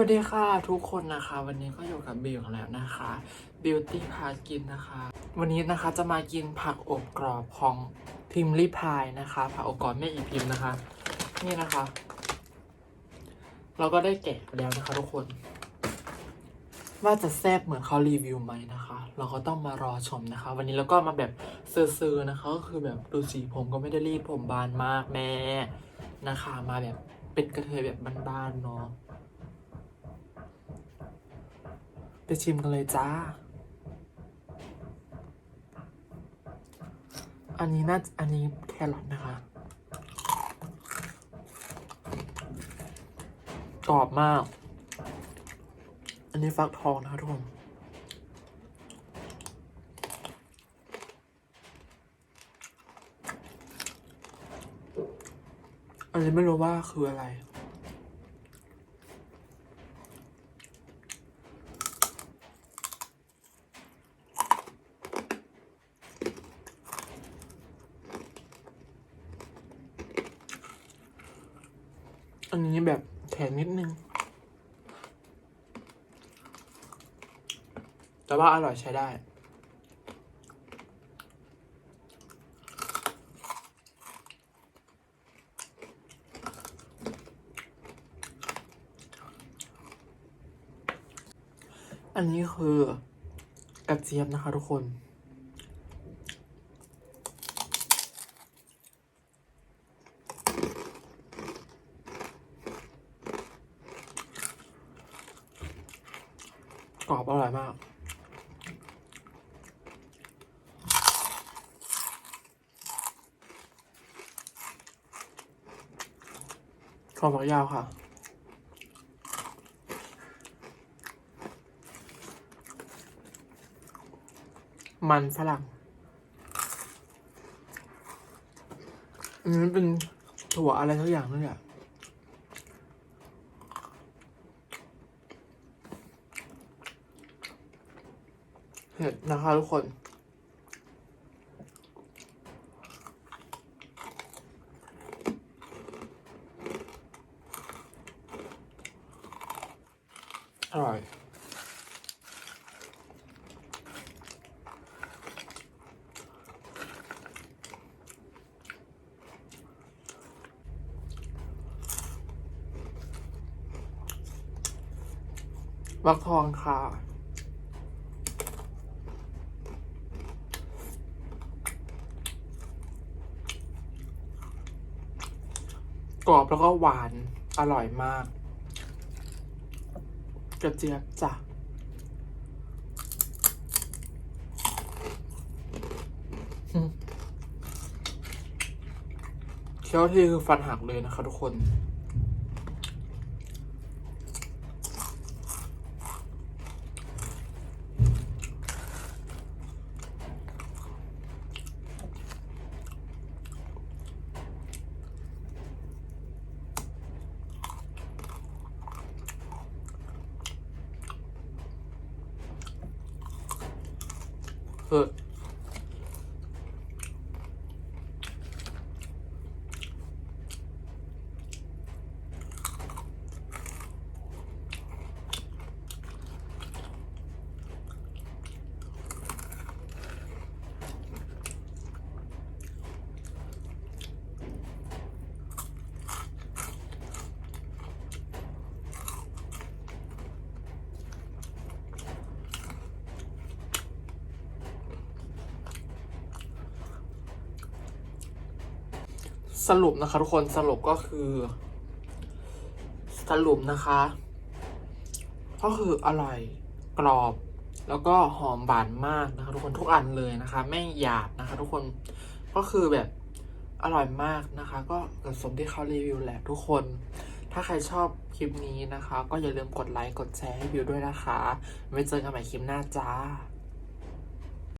วัสดีค่ะทุกคนนะคะ วันนี้ก็อยู่กับบิวแล้วนะคะ Beauty พากินนะคะ วันนี้นะคะจะมากินผักอบกรอบของพิมพ์รีพายนะคะ ผักอบกรอบแม่อีพิมนะคะ นี่นะคะ เราก็ได้แกะแล้วนะคะทุกคน ว่าจะแซ่บเหมือนเขารีวิวไหมนะคะ เราก็ต้องมารอชมนะคะ วันนี้เราก็มาแบบซื่อๆนะคะก็คือแบบดูสีผมก็ไม่ได้รีดผมบานมากแม่นะคะ มาแบบเป็นกระเทยแบบบ้านๆเนาะ ไปชิมกันเลยจ้า อันนี้น่าอันนี้แครอทนะคะ กรอบมาก อันนี้ฟักทองนะคะทุกคนอันนี้ไม่รู้ว่าคืออะไร อันนี้แบบแข็งนิดนึง แต่ว่าอร่อยใช้ได้อันนี้คือกระเจี๊ยบนะคะทุกคน กรอบอร่อยมาก ขอบฝักยาวค่ะมันฝรั่ง อันนี้เป็นถั่วอะไรทุกอย่างนั่นแหละ เผ็ดนะคะทุกคน อร่อยวักทองค่ะ กรอบแล้วก็หวานอร่อยมาก กระเจี๊ยบจ้ะเคี้ยวที่คือฟันหักเลยนะคะทุกคน คื สรุปนะคะทุกคนสรุปก็คือ สรุปนะคะ ก็คืออร่อยกรอบ แล้วก็หอมหวานมากนะคะ ทุกคนทุกอันเลยนะคะ ไม่หยาบนะคะ ทุกคนก็คือแบบอร่อยมากนะคะ ก็กับสมที่เขารีวิวแหละทุกคน ถ้าใครชอบคลิปนี้นะคะ ก็อย่าลืมกดไลค์กดแชร์ให้วิวด้วยนะคะไว้เจอกันใหม่คลิปหน้าจ้า